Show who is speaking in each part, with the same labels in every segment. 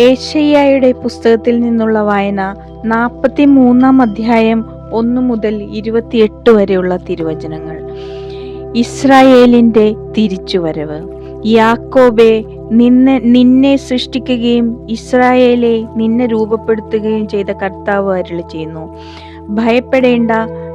Speaker 1: ഏഷ്യായുടെ പുസ്തകത്തിൽ നിന്നുള്ള വായന നാൽപ്പത്തി മൂന്നാം അധ്യായം ഒന്ന് മുതൽ ഇരുപത്തിയെട്ട് വരെയുള്ള തിരുവചനങ്ങൾ. ഇസ്രായേലിന്റെ തിരിച്ചുവരവ്. യാക്കോബെ നിന്നെ നിന്നെ സൃഷ്ടിക്കുകയും ഇസ്രായേലെ നിന്നെ രൂപപ്പെടുത്തുകയും ചെയ്ത കർത്താവ് അരുളി ചെയ്യുന്നു ഭയപ്പെടേണ്ട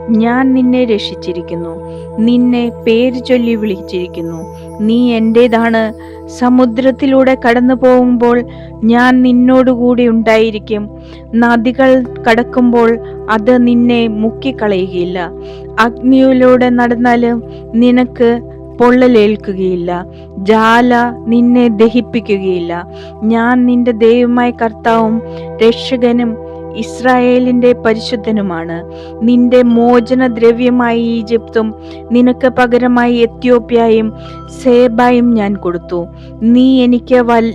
Speaker 1: ഞാൻ നിന്നെ രക്ഷിച്ചിരിക്കുന്നു. നിന്നെ പേര് ചൊല്ലി വിളിച്ചിരിക്കുന്നു. നീ എന്റേതാണ് സമുദ്രത്തിലൂടെ കടന്നു പോകുമ്പോൾ ഞാൻ നിന്നോടുകൂടി ഉണ്ടായിരിക്കും. നദികൾ കടക്കുമ്പോൾ അത് നിന്നെ മുക്കിക്കളയുകയില്ല. അഗ്നിയിലൂടെ നടന്നാലും നിനക്ക് പൊള്ളലേൽക്കുകയില്ല. ജാല നിന്നെ ദഹിപ്പിക്കുകയില്ല. ഞാൻ നിന്റെ ദൈവമായ കർത്താവും രക്ഷകനും ഇസ്രായേലിന്റെ പരിശുദ്ധനുമാണ്. നിന്റെ മോചന ദ്രവ്യമായി ഈജിപ്തും നിനക്ക് പകരമായി എത്യോപ്യയും സേബായും ഞാൻ കൊടുത്തു. നീ എനിക്ക് വൽ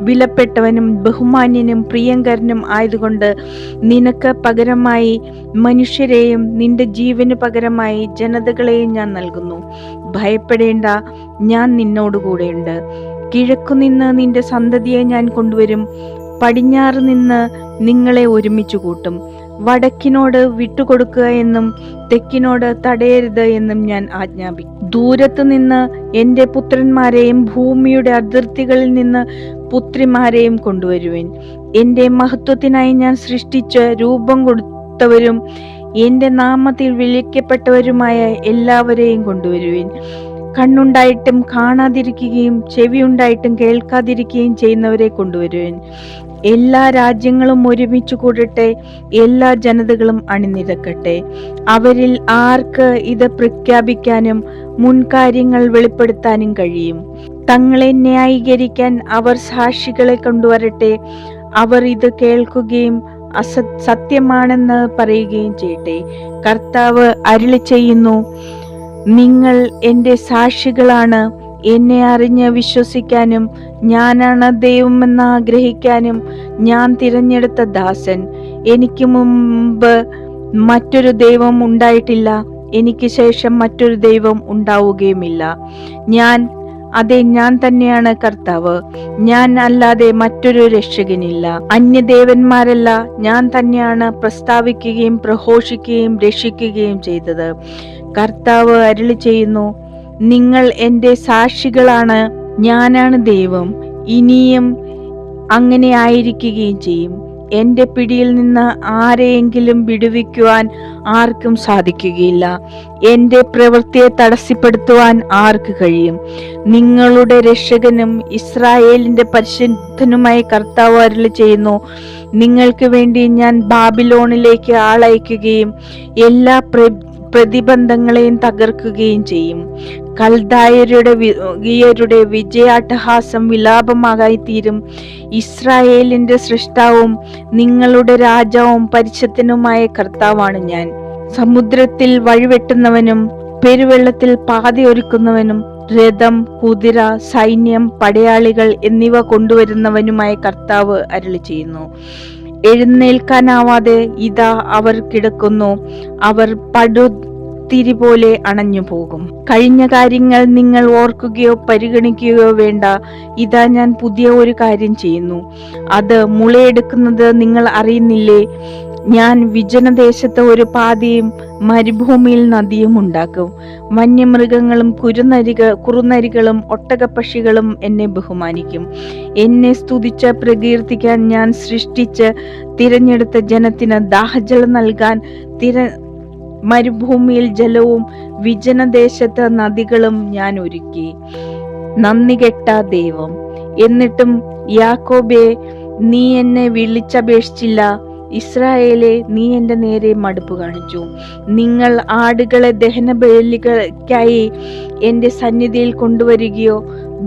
Speaker 1: വിലപ്പെട്ടവനും ബഹുമാന്യനും പ്രിയങ്കരനും ആയതുകൊണ്ട് നിനക്ക് പകരമായി മനുഷ്യരെയും നിന്റെ ജീവന് പകരമായി ജനതകളെയും ഞാൻ നൽകുന്നു. ഭയപ്പെടേണ്ട ഞാൻ നിന്നോടുകൂടെയുണ്ട്. കിഴക്കുനിന്ന് നിന്റെ സന്തതിയെ ഞാൻ കൊണ്ടുവരും. പടിഞ്ഞാറ് നിന്ന് നിങ്ങളെ ഒരുമിച്ച് കൂട്ടും. വടക്കിനോട് വിട്ടുകൊടുക്കുക എന്നും തെക്കിനോട് തടയരുത് എന്നും ഞാൻ ആജ്ഞാപിക്കും. ദൂരത്ത് നിന്ന് എന്റെ പുത്രന്മാരെയും ഭൂമിയുടെ അതിർത്തികളിൽ നിന്ന് പുത്രിമാരെയും കൊണ്ടുവരുവേൻ. എന്റെ മഹത്വത്തിനായി ഞാൻ സൃഷ്ടിച്ച് രൂപം കൊടുത്തവരും എന്റെ നാമത്തിൽ വിളിക്കപ്പെട്ടവരുമായ എല്ലാവരെയും കൊണ്ടുവരുവേൻ. കണ്ണുണ്ടായിട്ടും കാണാതിരിക്കുകയും ചെവിയുണ്ടായിട്ടും കേൾക്കാതിരിക്കുകയും ചെയ്യുന്നവരെ കൊണ്ടുവരുവൻ. എല്ലാ രാജ്യങ്ങളും ഒരുമിച്ച് കൂടട്ടെ എല്ലാ ജനതകളും അണിനിരക്കട്ടെ. അവരിൽ ആർക്ക് ഇത് പ്രഖ്യാപിക്കാനും മുൻകാര്യങ്ങൾ വെളിപ്പെടുത്താനും കഴിയും. തങ്ങളെ ന്യായീകരിക്കാൻ അവർ സാക്ഷികളെ കൊണ്ടുവരട്ടെ. അവർ ഇത് കേൾക്കുകയും അസ സത്യമാണെന്ന് പറയുകയും ചെയ്യട്ടെ. കർത്താവ് അരുളി ചെയ്യുന്നു നിങ്ങൾ എന്റെ സാക്ഷികളാണ്. എന്നെ അറിഞ്ഞ് വിശ്വസിക്കാനും ഞാനാണ് ദൈവമെന്ന് ആഗ്രഹിക്കാനും ഞാൻ തിരഞ്ഞെടുത്ത ദാസൻ. എനിക്ക് മുമ്പ് മറ്റൊരു ദൈവം ഉണ്ടായിട്ടില്ല. എനിക്ക് ശേഷം മറ്റൊരു ദൈവം ഉണ്ടാവുകയുമില്ല. ഞാൻ അതെ ഞാൻ തന്നെയാണ് കർത്താവ്. ഞാൻ അല്ലാതെ മറ്റൊരു രക്ഷകനില്ല. അന്യദേവന്മാരല്ല ഞാൻ തന്നെയാണ് പ്രസ്താവിക്കുകയും പ്രഘോഷിക്കുകയും രക്ഷിക്കുകയും ചെയ്തത്. കർത്താവ് അരുളി ചെയ്യുന്നു നിങ്ങൾ എന്റെ സാക്ഷികളാണ് ഞാനാണ് ദൈവം. ഇനിയും അങ്ങനെ ആയിരിക്കുകയും ചെയ്യും. എന്റെ പിടിയിൽ നിന്ന് ആരെയെങ്കിലും വിടുവിക്കുവാൻ ആർക്കും സാധിക്കുകയില്ല. എന്റെ പ്രവൃത്തിയെ തടസ്സപ്പെടുത്തുവാൻ ആർക്ക് കഴിയും? നിങ്ങളുടെ രക്ഷകനും ഇസ്രായേലിന്റെ പരിശുദ്ധനുമായ കർത്താവ് അരുളി ചെയ്യുന്നു നിങ്ങൾക്ക് വേണ്ടി ഞാൻ ബാബിലോണിലേക്ക് ആളയക്കുകയും എല്ലാ പ്രതിബന്ധങ്ങളെയും തകർക്കുകയും ചെയ്യും. കൽദായരുടെ വിയരുടെ വിജയാട്ടഹാസം വിലാപമാകായി തീരും ഇസ്രായേലിന്റെ സൃഷ്ടാവും നിങ്ങളുടെ രാജാവും പരിശുദ്ധനുമായ കർത്താവാണ് ഞാൻ. സമുദ്രത്തിൽ വഴിവെട്ടുന്നവനും പെരുവെള്ളത്തിൽ പാതി ഒരുക്കുന്നവനും രഥം കുതിര സൈന്യം പടയാളികൾ എന്നിവ കൊണ്ടുവരുന്നവനുമായ കർത്താവ് അരളി ചെയ്യുന്നു എഴുന്നേൽക്കാനാവാതെ ഇതാ അവർ കിടക്കുന്നു. അവർ പടുത്തിരി പോലെ അണഞ്ഞു പോകും കഴിഞ്ഞ കാര്യങ്ങൾ നിങ്ങൾ ഓർക്കുകയോ പരിഗണിക്കുകയോ വേണ്ട. ഇതാ ഞാൻ പുതിയ ഒരു കാര്യം ചെയ്യുന്നു. അത് മുളയെടുക്കുന്നത് നിങ്ങൾ അറിയുന്നില്ലേ? ഞാൻ വിജനദേശത്ത് ഒരു പാതയും മരുഭൂമിയിൽ നദിയും ഉണ്ടാക്കും. വന്യമൃഗങ്ങളും കുരുനരിക കുറുനരികളും ഒട്ടകപ്പക്ഷികളും എന്നെ ബഹുമാനിക്കും. എന്നെ സ്തുതിച്ച് പ്രകീർത്തിക്കാൻ ഞാൻ സൃഷ്ടിച്ച് തിരഞ്ഞെടുത്ത ജനത്തിന് ദാഹജലം നൽകാൻ തിര മരുഭൂമിയിൽ ജലവും വിജനദേശത്ത് നദികളും ഞാൻ ഒരുക്കി. നന്ദി കെട്ട ദൈവം. എന്നിട്ടും യാക്കോബെ നീ എന്നെ വിളിച്ചപേക്ഷിച്ചില്ല. ഇസ്രായേലെ നീ എന്റെ നേരെ മടുപ്പ് കാണിച്ചു. നിങ്ങൾ ആടുകളെ ദഹന ബലികൾക്കായി എന്റെ സന്നിധിയിൽ കൊണ്ടുവരികയോ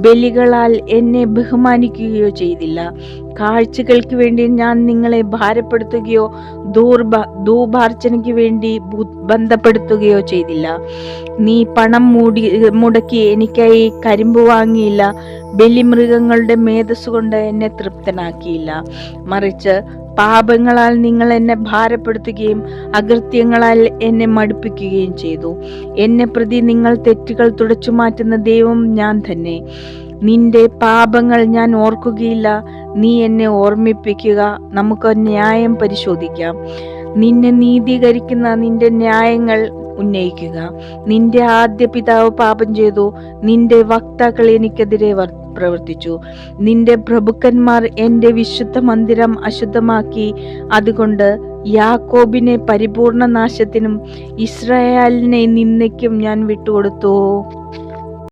Speaker 1: ബലികളാൽ എന്നെ ബഹുമാനിക്കുകയോ ചെയ്തില്ല. കാഴ്ചകൾക്ക് വേണ്ടി ഞാൻ നിങ്ങളെ ഭാരപ്പെടുത്തുകയോ ദൂർഭ ധൂപാർച്ചനയ്ക്ക് വേണ്ടി ബന്ധപ്പെടുത്തുകയോ ചെയ്തില്ല. നീ പണം മൂടി മുടക്കി എനിക്കായി കരിമ്പ് വാങ്ങിയില്ല. ബലിമൃഗങ്ങളുടെ മേധസ്സുകൊണ്ട് എന്നെ തൃപ്തനാക്കിയില്ല. മറിച്ച് പാപങ്ങളാൽ നിങ്ങൾ എന്നെ ഭാരപ്പെടുത്തുകയും അകൃത്യങ്ങളാൽ എന്നെ മടുപ്പിക്കുകയും ചെയ്തു. എന്നെ പ്രതി നിങ്ങൾ തെറ്റുകൾ തുടച്ചു മാറ്റുന്ന ദൈവം ഞാൻ തന്നെ. നിന്റെ പാപങ്ങൾ ഞാൻ ഓർക്കുകയില്ല. നീ എന്നെ ഓർമ്മിപ്പിക്കുക. നമുക്ക് ന്യായം പരിശോധിക്കാം. നിന്നെ നീതീകരിക്കുന്ന നിന്റെ ന്യായങ്ങൾ ഉന്നയിക്കുക. നിന്റെ ആദ്യ പിതാവ് പാപം ചെയ്തു. നിന്റെ വക്താക്കൾ എനിക്കെതിരെ വർ- പ്രവർത്തിച്ചു. നിന്റെ പ്രഭുക്കന്മാർ എന്റെ വിശുദ്ധ മന്ദിരം അശുദ്ധമാക്കി. അതുകൊണ്ട് യാക്കോബിനെ പരിപൂർണ നാശത്തിനും ഇസ്രായേലിനെ നിന്ദയ്ക്കും ഞാൻ വിട്ടുകൊടുത്തു.